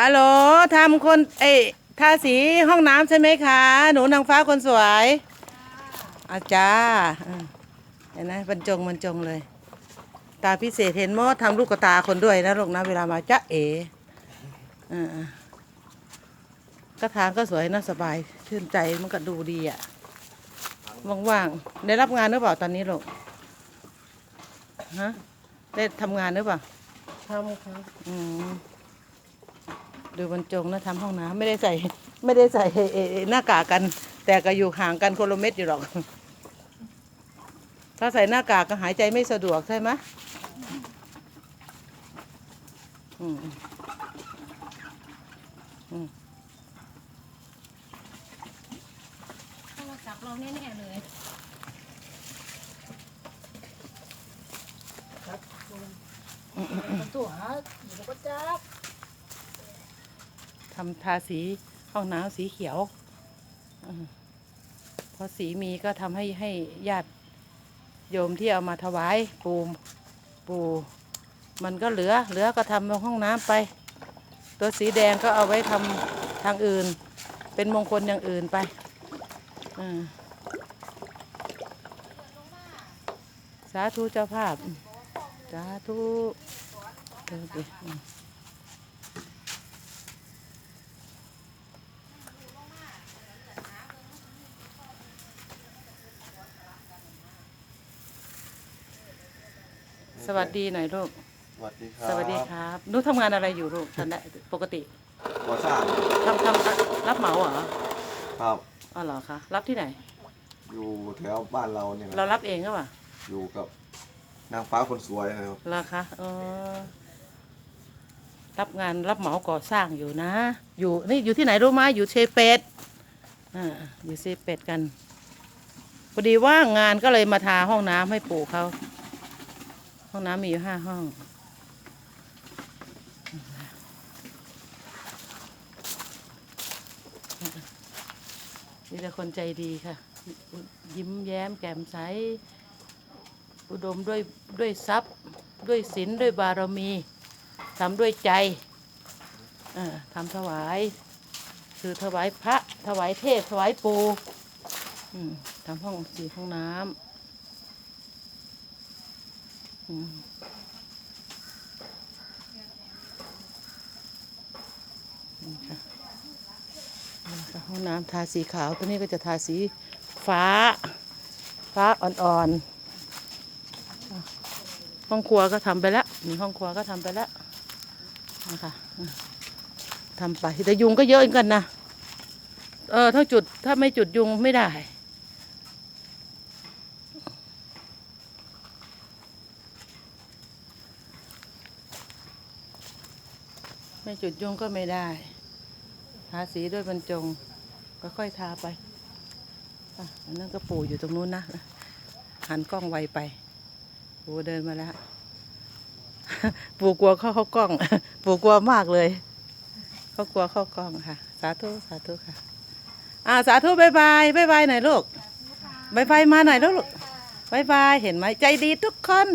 อัลโหลทำคนเอ้ยทาสีห้องน้ำใช่ไหมคะ หนูนางฟ้าคนสวยอาจ้าอืมเห็นไหมบรรจงบรรจงเลย ตาพิเศษเห็นมดทำลูกกระตาคนด้วยนะลูกนะเวลามาจ๊ะเอ๋อ่าๆกระถางก็สวยนะสบายชื่นใจมันก็ดูดีอะว่างๆได้รับงานหรือเปล่าตอนนี้ลูกฮะได้ทำงานหรือเปล่าทำครับอืม ดูบรรจงนะทำห้องน้ำไม่ได้ใส่ ไม่ได้ใส่เอ่อเอ่อหน้ากากกัน แต่ก็อยู่ห่างกันคนละเม็ดอยู่หรอก ถ้าใส่หน้ากากก็หายใจไม่สะดวกใช่ไหมอืมโทรศัพท์เราแน่ๆเลยมันตัวหาอยู่กับจัก ทำทาสีห้องน้ำสีเขียวอพอสีมีก็ทำให้ให้ญาติโยมที่เอามาถวายปูปูมันก็เหลือ เหลือก็ทำห้องน้ำไป ตัวสีแดงก็เอาไว้ทำทางอื่น เป็นมงคลอย่างอื่นไปสาธุเจ้าภาพ สาธุเออดิอืม สวัสดีหน่อยลูก สวัสดีครับสวัสดีครับหนูทำงานอะไรอยู่ลูกทันได้ปกติก่อสร้างทำทำรับเหมาเหรอครับ อ๋อเหรอคะ รับที่ไหน อยู่แถวบ้านเราเนี่ยเรานะรับเองก็ปล่ะอยู่กับนางฟ้าคนสวยนะครับเหรอคะเออรับงานรับเหมาก่อสร้างอยู่นะ อยู่นี่อยู่ที่ไหนรู้ไหมอยู่เชเปตอ่าอยู่เชเปตกันพอดีว่างงานก็เลยมาทาห้องน้ำให้ปู่เขา ห้องน้ำมีอยู่ห้าห้อง มีแต่คนใจดีค่ะ ยิ้มแย้มแจ่มใส อุดมด้วยด้วยทรัพย์ ด้วยศีลด้วยบารมีทำด้วยใจอทำถวาย คือถวายพระ ถวายเทพ ถวายปูทำห้องสีห้องน้ำ นี่ค่ะนี่ค่ะห้องน้ำทาสีขาว ตัวนี้ก็จะทาสีฟ้า ฟ้าอ่อนๆ ห้องครัวก็ทำไปแล้ว นี่ห้องครัวก็ทำไปแล้วนะคะทำไปแต่ยุงก็เยอะเหมือนกันนะ เออถ้าจุดถ้าไม่จุดยุงไม่ได้ ไม่จุดยุงก็ไม่ได้ทาสีด้วยบรรจงก็ค่อยทาไปอันนั้นก็ปู่อยู่ตรงนู้นนะ หันกล้องไวไป ปูเดินมาแล้ว ปูกลัวเข้าเข้ากล้อง ปูกลัวมากเลย เขากลัวเข้ากล้องค่ะ สาธุสาธุค่ะ อ่าสาธุบายบายบายบายหน่อยลูกบายบายมาหน่อยลูกบายบายเห็นไหมใจดีทุกคน